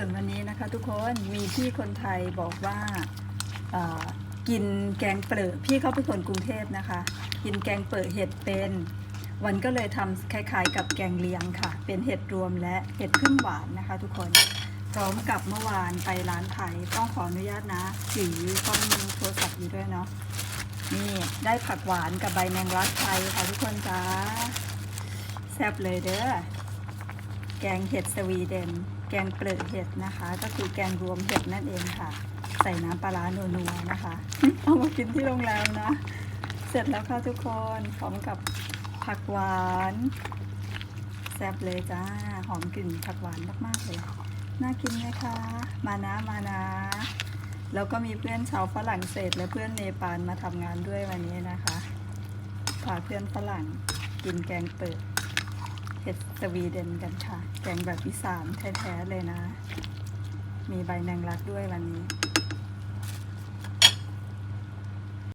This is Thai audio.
ส่วนวันนี้นะคะทุกคนมีพี่คนไทยบอกว่ากินแกงเปลือพี่เขาเป็นคนกรุงเทพนะคะ กินแกงเปลือเห็ดเป็นวันก็เลยทำคล้ายๆ กับแกงเลียงค่ะ เป็นเห็ดรวมและเห็ดพึ่งหวานนะคะ ทุกคนพร้อมกับเมื่อวานไปร้านไทยต้องขออนุญาตนะถือกล้องโทรศัพท์อยู่ด้วยเนาะนี่ได้ผักหวานกับใบแมงลักไทยค่ะทุกคนจ้าแซ่บเลยเด้อ แกงเห็ดสวีเดน แกงเปลือกเห็ดนะคะ ก็คือแกงรวมเห็ดนั่นเองค่ะ ใส่น้ำปลาร้านัวๆนะคะ เอามากินที่โรงแรมนะ เสร็จแล้วค่ะทุกคนพร้อมกับผักหวานแซ่บเลยจ้า หอมกลิ่นผักหวานมากๆเลย น่ากินไหมคะ มานะมานะแล้วก็มีเพื่อนชาวฝรั่งเศสและเพื่อนเนปาลมาทำงานด้วยวันนี้นะคะพาเพื่อนฝรั่งกินแกงเปิด เห็ดสวีเดนกันค่ะ แกงแบบอีสานแท้ๆเลยนะ มีใบแมงลักด้วยวันนี้